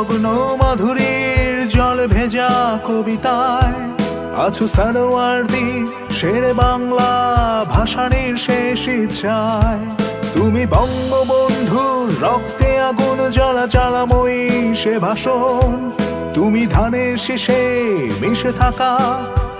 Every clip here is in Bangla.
নগ্ন মাধুরীর জল ভেজা কবিতায়। আছো সালোয়ার্দি শের বাংলা ভাষানির শেষ ইচ্ছায়। তুমি বঙ্গবন্ধুর রক্তে আগুন জ্বলা জ্বালাময়ী সে ভাষণ। তুমি ধানের শীষে মিশে থাকা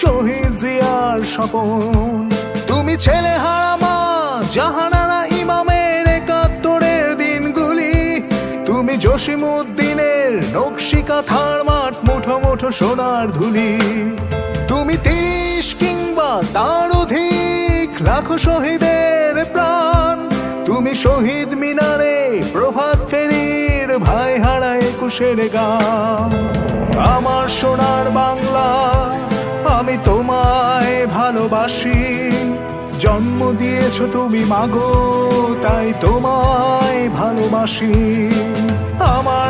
শহীদ জিয়ার স্বপন। তুমি ছেলে হারামা জাহানারা তুমি জসিমুদ্দিনের নকশি কাঁথার মাঠ মুঠো মুঠো সোনার ধুলি। তুমি তিরিশ কিংবা তার অধিক লাখো শহীদের প্রাণ। তুমি শহীদ মিনারে প্রভাত ফেরির ভাই হারা একুশের গান। আমার সোনার বাংলা আমি তোমায় ভালোবাসি। জন্ম দিয়েছ তুমি মাগো, তাই তোমায় ভালোবাসি।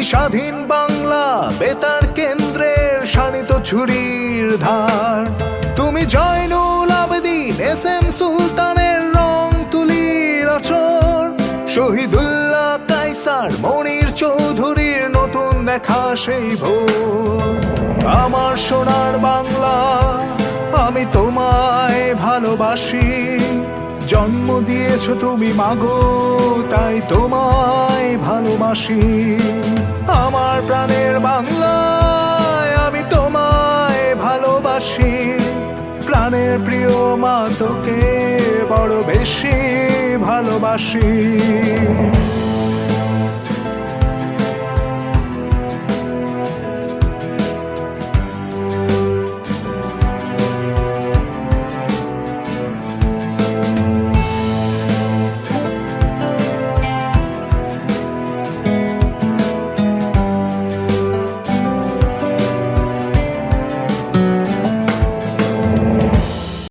তুমি স্বাধীন বাংলা, বেতার কেন্দ্রের শানিত ছুরির ধার। তুমি জয়নুল আবেদিন, এস এম সুলতানের রং তুলির আচর। শহীদুল্লাহ কাইসার মনির চৌধুরীর নতুন দেখা সেই ভোর। আমার সোনার বাংলা, আমি তোমায় ভালোবাসি। জন্ম দিয়েছ তুমি, মাগো, তাই তোমায় ভালোবাসি। আমার প্রাণের বাংলায় আমি তোমায় ভালোবাসি। প্রাণের প্রিয় মা তোকে বড় বেশি ভালোবাসি।